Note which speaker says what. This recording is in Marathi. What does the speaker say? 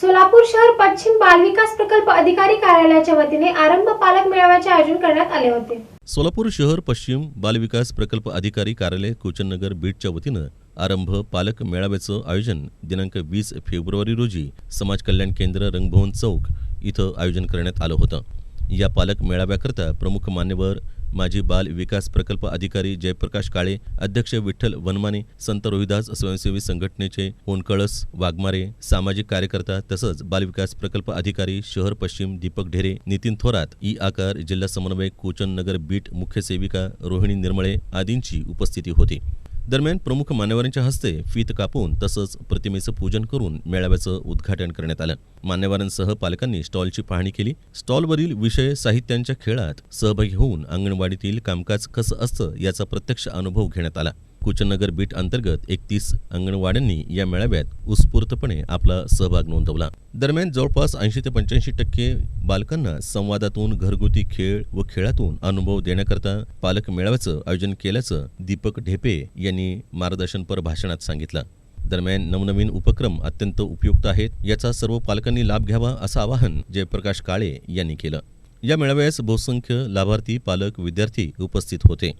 Speaker 1: सोलापूर शहर पश्चिम बाल विकास प्रकल्प अधिकारी कार्यालयाच्या वतीने आरंभ पालक मेळाव्याचे आयोजन करण्यात आले होते.
Speaker 2: सोलापूर शहर पश्चिम बालविकास प्रकल्प अधिकारी कार्यालय कोचननगर बीटच्या वतीनं आरंभ पालक मेळाव्याचं आयोजन दिनांक वीस फेब्रुवारी रोजी समाज कल्याण केंद्र रंगभवन चौक इथं आयोजन करण्यात आलं होतं. या पालक मेळाव्याकरता प्रमुख मान्यवर माजी बाल विकास प्रकल्प अधिकारी जयप्रकाश काळे अध्यक्ष विठ्ठल वनमाने संत रोहिदास स्वयंसेवी संघटनेचे होनकळस वाघमारे सामाजिक कार्यकर्ता तसंच बालविकास प्रकल्प अधिकारी शहर पश्चिम दीपक ढेरे नितीन थोरात ई आकार जिल्हा समन्वयक कोचन नगर बीट मुख्य सेविका रोहिणी निर्मळे आदींची उपस्थिती होती. दरम्यान प्रमुख मान्यवरांच्या हस्ते फीत कापून तसंच प्रतिमेचं पूजन करून मेळाव्याचं उद्घाटन करण्यात आलं. मान्यवरांसह पालकांनी स्टॉलची पाहणी केली. स्टॉलवरील विषय साहित्यांच्या खेळात सहभागी होऊन अंगणवाडीतील कामकाज कसं असतं याचा प्रत्यक्ष अनुभव घेण्यात आला. कुचनगर बीट अंतर्गत एकतीस अंगणवाड्यांनी या मेळाव्यात उत्स्फूर्तपणे आपला सहभाग नोंदवला. दरम्यान जवळपास ऐंशी ते पंच्याऐंशी टक्के बालकांना संवादातून घरगुती खेळ व खेळातून अनुभव देण्याकरता पालक मेळाव्याचं आयोजन केल्याचं दीपक ढेपे यांनी मार्गदर्शनपर भाषणात सांगितलं. दरम्यान नवनवीन उपक्रम अत्यंत उपयुक्त आहेत याचा सर्व पालकांनी लाभ घ्यावा असं आवाहन जयप्रकाश काळे यांनी केलं. या मेळाव्यास बहुसंख्य लाभार्थी पालक विद्यार्थी उपस्थित होते.